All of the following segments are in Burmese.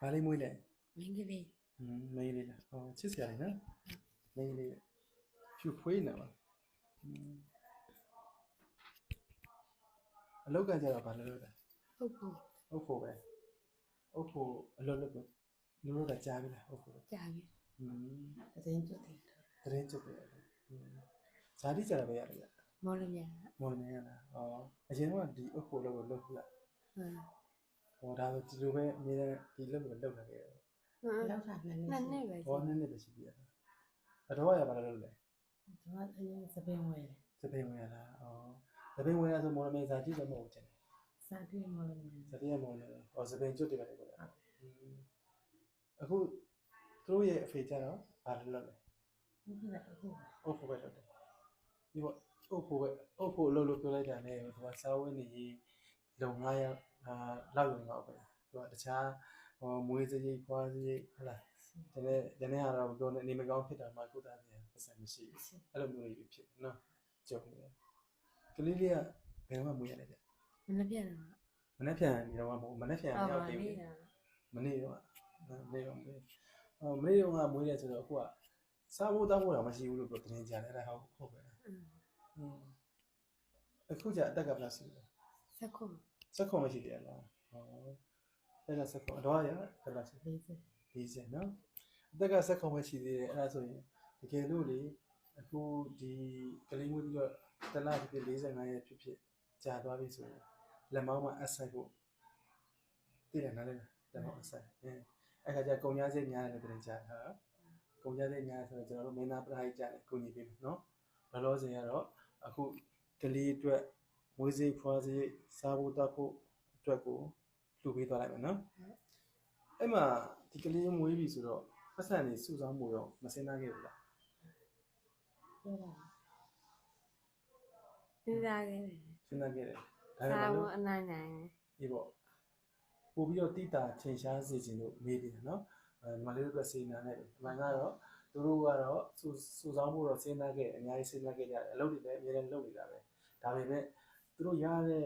ဘာလေးမွေးလဲမင်းကလေးဟင်းမင်းလေးလားဟောချစ်စရာလေးနော်မင်းလေးဖြူဖွေးနေပါဟင်းအလောက်ကကြတော့ဘာလို့လုပ်လဲဟုတ်ဟုတ်အုတ်ဖို့ပဲအုတ်ဖို့အလုပ်လုပ်ကိုလူတို့ကကြားပြီလားအုတ်ဖို့ကြာပြီဟင်းသတင်းကျွတ်တယ်တရင်ကျုပ်ပဲဟင်းဇာတိကြတာပဲရတယ်ဗျမော်လမြိုင်မော်နေရလားဩအရင်ကဒီအုတ်ဖို့လုပ်ကိုလုပ်ဘူးလားဟမ် ဟောဒါဆိုဒီလိုပဲအမြဲတမ်းဒီလုပ်ကိုလုပ်လာခဲ့တယ်ဟမ်လောက်တာနှစ်နှစ်နှစ်နှစ်ပဲဟောနည်းနည်းပဲရှိပြီလားအတော်ရပါလားလို့လဲကျွန်တော်အရင်စပင်းဝယ်တယ်သပင်ဝင်ရလားဩသပင်ဝင်ရဆိုမော်လမြိုင်ဇာတိပဲမဟုတ်ဘူးတင်စာတိမော်လမြိုင်ဇာတိရမော်လမြိုင်ဩသပင်ကျွတ်တယ်ပဲလေကွာအခုသူတို့ရဲ့အဖေကြတော့ဘာလို့လုပ်လဲဟုတ်ကဲ့အခုအုတ်ဖို့ပဲလုပ်တယ်ဒီပေါ့အုတ်ဖို့ပဲအုတ်ဖို့အလုပ်လုပ်ပြောလိုက်တာနဲ့သူကစားဝတ်နေရေး လုံ9ရက်အာလောက်ရင်တော့ပဲသူကတခြားဟိုမွေးစရိတ်ခွာစရိတ်ဟုတ်လားဒီနေ့ဒီနေ့ကတော့မပြောနဲ့နေမကောင်းဖြစ်တာမှကုသတယ်ပတ်စံမရှိဘူးအဲ့လိုမျိုးတွေဖြစ်နော်ကြုံရတယ်ကလေးလေးကဘယ်မှာမွေးရလဲဗျမနှက်ပြန်တော့မနှက်ပြန်နေတော့မဟုတ်မနှက်ပြန်ရောက်သေးဘူးမနေ့တော့မနေ့တော့မွေးအော်မနေ့တော့မွေးတယ်ဆိုတော့အခုကစားဖို့တောက်ဖို့တော့မရှိဘူးလို့ပြောတင်ကြတယ်အဲ့ဒါဟုတ်ဟုတ်ပဲอืมအခုကျအတက်ကပြစီတယ် လောက်ရှိလဲစက်ခုစက်ခုံမရှိတယ်လားဟောအဲ့ဒါစက်ခုံအတော့ရဘယ်လောက်ရှိ40 40နော်အတက်ကစက်ခုံပဲရှိသေးတယ်အဲ့ဒါဆိုရင်တကယ်လို့လေအခုဒီကလေးမွေးပြီးတော့တလားဖြစ်ဖြစ်45ရက်ဖြစ်ဖြစ်ကြာသွားပြီဆိုရင်လက်မောင်းမှာအဆိုင်ဖို့တည်တယ်နားလဲလက်မောင်းအဆိုင်အဲအဲ့ခါကျကုံရစိတ်များတယ်လို့ပြန်ကြားတာကုံရစိတ်များဆိုတော့ကျွန်တော်တို့မင်းသားပရိုက်ကြတယ်ကုညီပေးမယ်နော်လောလောဆယ်ကတော့အခုကလေးအတွက် မွေးစိတ်ဖွားစိတ်စားဖို့တောက်ဖို့အတွက်ကိုလှူပေးသွားလိုက်မယ်နော်အဲ့မှာဒီကလေးမွေးပြီဆိုတော့ပတ်စံနေစုဆောင်းမှုရောမစင်းသားခဲ့ဘူးလားပြောတာစဉ်းစားခဲ့တယ်စဉ်းစားခဲ့တယ်ဒါပေစာမဲ့ဝလို့အနိုင်နိုင်ဒီပေါ့ပို့ပြီးတော့တိတာထင်ရှားစေခြင်းလို့မေးတယ်နော်အဲမလေးတို့ကစေနာနဲ့တယ်အမှန်ကတော့သူတို့ကတော့စူစူဆောင်းဖို့တော့စဉ်းစားခဲ့တယ်အများကြီးစဉ်းစားခဲ့ကြတယ်အလုပ်တွေလည်းအများကြီးလုပ်နေတာပဲဒါပေမဲ့ သူတို့ရတဲ့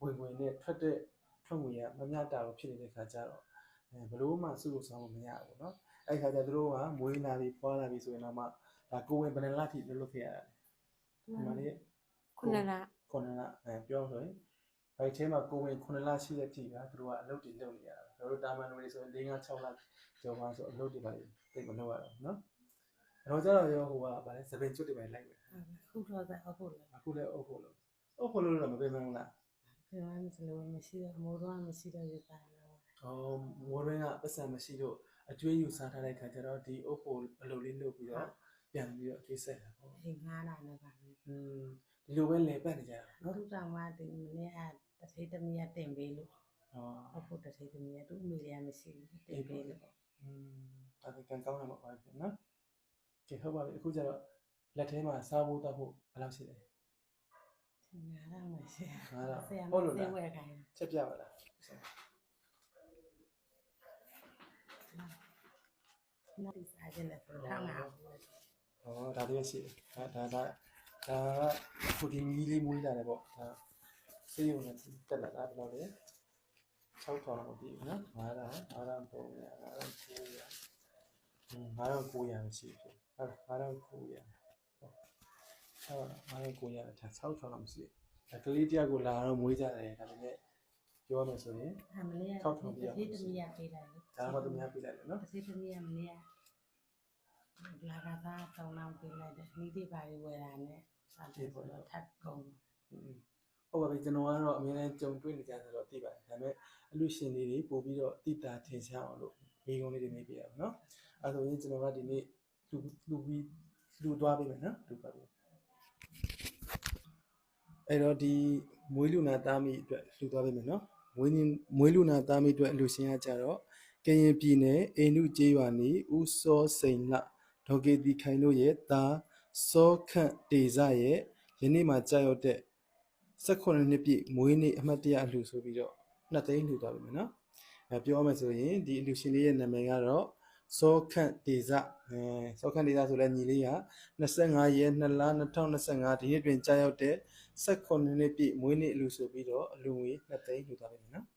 ဝင်ဝင်နဲ့ထွက်တဲ့ထွက်ငွေကမမျှတာလို့ဖြစ်နေတဲ့ခါကျတော့အဲဘလို့မှစုလို့ဆောင်းလို့မရဘူးเนาะအဲ့ဒီခါကျသူတို့ကမွေးလာပြီးဖွာလာပြီးဆိုရင်တော့မှဒါကိုဝင်ဘယ်နှလားထိလုပ်လို့ခဲ့ရတယ်ဒီမှာလေး ခုနက ခုနလအဲပြောဆိုရင်ဘိုက်ထဲမှာကိုဝင်ခုနလရှိတဲ့ထိကသူတို့ကအလုပ်တွေလုပ်နေရတာကျွန်တော်တို့တာမန်တွေဆိုရင်၄၅6လကျော်ပါဆိုအလုပ်တွေပါလေတိတ်မလုပ်ရတော့နော်အဲ့တော့ကျတော့ရောဟိုကဗာလဲသပင်ကျွတ်တွေပဲလိုက်ပဲ အခုတော့ကအခုလည်း အခုလည်းအုပ်ဖို့လို့ အုပ်ဖို့လို့တော့မပေးမလို့လား ပြောရမစလို့မရှိတော့မိုးတော့မရှိတော့ရတာလား အော်မိုးရင်းကပတ်စံမရှိလို့အကျွေးယူစားထားတဲ့ခါကျတော့ဒီအုပ်ဖို့အလုပ်လေးလုပ်ပြီးတော့ပြန်ပြီးတော့အကျွေးဆက်တာပေါ့ အိမ်ငားလာနေပါမယ် อืมဒီလိုပဲလေပတ်နေကြတာ နောက် နော် ထပ်တောင်မှဒီမနေ့ကတထိတ်သမီးကတင်ပေးလို့ ဟော အခုတထိတ်သမီးကသူ့အမေလေးကမရှိဘူးတင်ပေးလို့ อืมဒါကကန်ကောင်းတာပေါ့ပါဖြစ်နော်ကဲဟုတ်ပါပြီအခုကျတော့လက်ထဲမှာစားဖို့တောက်ဖို့ဘယ်လောက်ရှိလဲ ငားလာမှရှိငါတော့ဆရာမဟုတ်လို့ဆေးလားဝယ်ခိုင်းချက်ပြပါလားနောက်ဒီစားခြင်းနဲ့ဆိုတော့ငါဟောဒါလေးရှိတယ်ဒါဒါဒါဒါခုဒီမီလေးမွေးလာတယ်ပေါ့ဒါစေးရုံနဲ့တက်လာတာဘယ်လောက်လဲ6ထောင်တော့မပြီးဘူးနော်9000 9300 9900อืม9900မရှိဘူးဟုတ်9900 ဟုတ်ဟုတ်9900ထား6ထောင်တော့မရှိဘူးဒါကလေးတယောက်ကိုလာတော့မွေးကြတယ်ဒါပေမဲ့ပြောမယ်ဆိုရင်အမလေးကထောက်ထောက်ပြတရအောင်ထိတ်သမီးကပေးလိုက်လို့ဒါမှသူများပြလိုက်တယ်နော်တထိတ်သမီးကမနေ့ကလာကစားတောင်းတောင်းပေးလိုက်တယ်နီးတိပါလေးဝယ်တာနဲ့စားတယ်ဆိုတော့ထပ်ကုန်ဟုတ်ပါပြီကျွန်တော်ကတော့အမြဲတမ်းကြုံတွေ့နေကြဆိုတော့သိပါတယ်ဒါပေမဲ့အလူရှင်လေးတွေပို့ပြီးတော့တိတာထင်ရှားအောင်လို့မိကုံးလေးတွေမေးပြရအောင်နော်အဲဆိုရင်ကျွန်တော်ကဒီနေ့လူလူပြီးလူသွားပေးမယ်နော်လူပါပြီ အဲ့တော့ဒီမွေးလူနာသားမိအတွက်လူသွားပေးမယ်နော်မွေးရင်မွေးလူနာသားမိအတွက်အလူရှင်ကကြတော့ကရင်ပြည်နယ်အိန္ဒုကျေးရွာနေဦးစောစိန်လဒေါ်ကေတီခိုင်တို့ရဲ့သားစောခန့်တေဇရဲ့ယနေ့မှာကြာရောက်တဲ့18နှစ်ပြည့်မွေးနေ့အမှတ်တရအလှဆိုပြီးတော့နှစ်သိန်းလှူသွားပြီမယ်နော်အဲပြောမယ်ဆိုရင်ဒီအလှရှင်လေးရဲ့နာမည်ကတော့ စောခန့်ဒေဇအဲစောခန့်ဒေဇဆိုလဲညီလေးက25ရက်2လ2025ဒီနေ့တွင်ကြာရောက်တဲ့18နှစ်ပြည့်မွေးနေ့အလှဆိုပြီးတော့အလှငွေနှစ်သိန်းလှူသွားပြီမယ်နော်